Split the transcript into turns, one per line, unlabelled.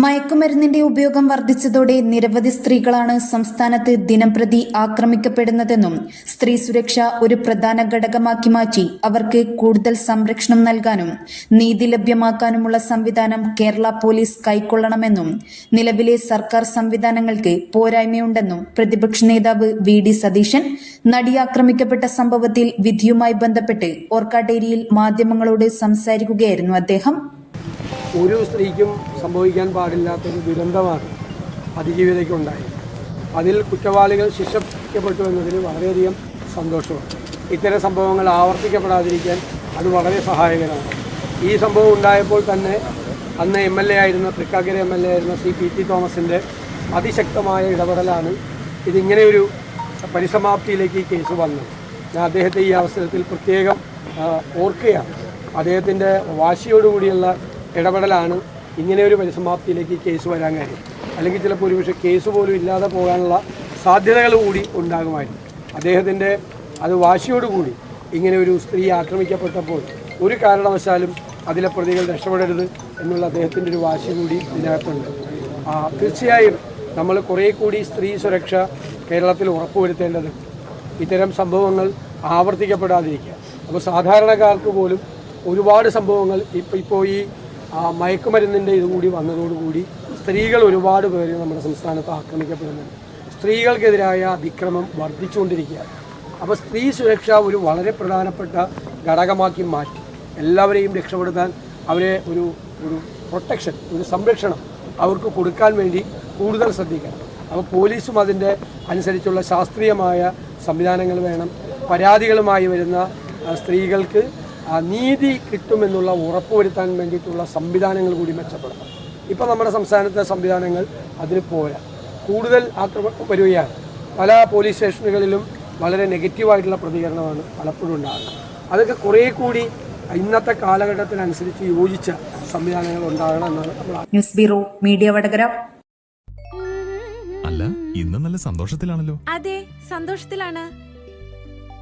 മയക്കുമരുന്നിന്റെ ഉപയോഗം വർദ്ധിച്ചതോടെ നിരവധി സ്ത്രീകളാണ് സംസ്ഥാനത്ത് ദിനംപ്രതി ആക്രമിക്കപ്പെടുന്നതെന്നും സ്ത്രീ സുരക്ഷ ഒരു പ്രധാന ഘടകമാക്കി മാറ്റി അവർക്ക് കൂടുതൽ സംരക്ഷണം നൽകാനും നീതി ലഭ്യമാക്കാനുമുള്ള സംവിധാനം കേരള പോലീസ് കൈക്കൊള്ളണമെന്നും നിലവിലെ സർക്കാർ സംവിധാനങ്ങൾക്ക് പോരായ്മയുണ്ടെന്നും പ്രതിപക്ഷ നേതാവ് വി ഡി സതീശൻ നടി ആക്രമിക്കപ്പെട്ട സംഭവത്തിൽ വിധിയുമായി ബന്ധപ്പെട്ട് ഓർക്കാട്ടേരിയിൽ മാധ്യമങ്ങളോട് സംസാരിക്കുകയായിരുന്നു അദ്ദേഹം
ഒരു സ്ത്രീക്കും സംഭവിക്കാൻ പാടില്ലാത്തൊരു ദുരന്തമാണ് അതിജീവിതയ്ക്കുണ്ടായി അതിൽ കുറ്റവാളികൾ ശിക്ഷിക്കപ്പെട്ടു എന്നതിന് വളരെയധികം സന്തോഷമാണ് ഇത്തരം സംഭവങ്ങൾ ആവർത്തിക്കപ്പെടാതിരിക്കാൻ അത് വളരെ സഹായകരമാണ് ഈ സംഭവം ഉണ്ടായപ്പോൾ തന്നെ അന്ന് എം എൽ എ ആയിരുന്ന തൃക്കാക്കര എം എൽ എ ആയിരുന്ന സി പി ടി തോമസിൻ്റെ അതിശക്തമായ ഇടപെടലാണ് ഇതിങ്ങനെയൊരു പരിസമാപ്തിയിലേക്ക് ഈ കേസ് വന്നത് ഞാൻ അദ്ദേഹത്തെ ഈ അവസരത്തിൽ പ്രത്യേകം ഓർക്കുകയാണ് അദ്ദേഹത്തിൻ്റെ വാശിയോടുകൂടിയുള്ള ഇടപെടലാണ് ഇങ്ങനെ ഒരു പരിസമാപ്തിയിലേക്ക് കേസ് വരാൻ കാര്യം അല്ലെങ്കിൽ ചിലപ്പോൾ ഒരുപക്ഷെ കേസ് പോലും ഇല്ലാതെ പോകാനുള്ള സാധ്യതകൾ കൂടി ഉണ്ടാകുമായിരുന്നു അദ്ദേഹത്തിൻ്റെ അത് വാശിയോടുകൂടി ഇങ്ങനെ ഒരു സ്ത്രീ ആക്രമിക്കപ്പെട്ടപ്പോൾ ഒരു കാരണവശാലും അതിലെ പ്രതികൾ രക്ഷപ്പെടരുത് എന്നുള്ള അദ്ദേഹത്തിൻ്റെ ഒരു വാശി കൂടി ഇതിനകത്തുണ്ട് തീർച്ചയായും നമ്മൾ കുറേ കൂടി സ്ത്രീ സുരക്ഷ കേരളത്തിൽ ഉറപ്പുവരുത്തേണ്ടത് ഇത്തരം സംഭവങ്ങൾ ആവർത്തിക്കപ്പെടാതിരിക്കുക അപ്പോൾ സാധാരണക്കാർക്ക് പോലും ഒരുപാട് സംഭവങ്ങൾ ഇപ്പോൾ ഇപ്പോൾ ഈ മയക്കുമരുന്നിൻ്റെ ഇതുകൂടി വന്നതോടുകൂടി സ്ത്രീകൾ ഒരുപാട് പേര് നമ്മുടെ സംസ്ഥാനത്ത് ആക്രമിക്കപ്പെടുന്നുണ്ട് സ്ത്രീകൾക്കെതിരായ അതിക്രമം വർദ്ധിച്ചുകൊണ്ടിരിക്കുകയാണ് അപ്പോൾ സ്ത്രീ സുരക്ഷ ഒരു വളരെ പ്രധാനപ്പെട്ട ഘടകമാക്കി മാറ്റി എല്ലാവരെയും രക്ഷപ്പെടുത്താൻ അവരെ ഒരു ഒരു പ്രൊട്ടക്ഷൻ ഒരു സംരക്ഷണം അവർക്ക് കൊടുക്കാൻ വേണ്ടി കൂടുതൽ ശ്രദ്ധിക്കണം അപ്പോൾ പോലീസും അതിൻ്റെ അനുസരിച്ചുള്ള ശാസ്ത്രീയമായ സംവിധാനങ്ങൾ വേണം പരാതികളുമായി വരുന്ന സ്ത്രീകൾക്ക് നീതി കിട്ടുമെന്നുള്ള ഉറപ്പ് വരുത്താൻ വേണ്ടിയിട്ടുള്ള സംവിധാനങ്ങൾ കൂടി മെച്ചപ്പെടുത്തണം ഇപ്പോൾ നമ്മുടെ സംസ്ഥാനത്തെ സംവിധാനങ്ങൾ അതിന് പോരാ കൂടുതൽ ആക്രമണം വരികയാണ് പല പോലീസ് സ്റ്റേഷനുകളിലും വളരെ നെഗറ്റീവായിട്ടുള്ള പ്രതികരണമാണ് പലപ്പോഴും ഉണ്ടാകുന്നത് അതൊക്കെ കുറേ കൂടി ഇന്നത്തെ കാലഘട്ടത്തിനനുസരിച്ച് യോജിച്ച സംവിധാനങ്ങൾ ഉണ്ടാകണം എന്നാണ്
ന്യൂസ് ബ്യൂറോ മീഡിയ വടകര
അല്ല ഇന്ന് നല്ല സന്തോഷത്തിലാണല്ലോ
അതെ സന്തോഷത്തിലാണ്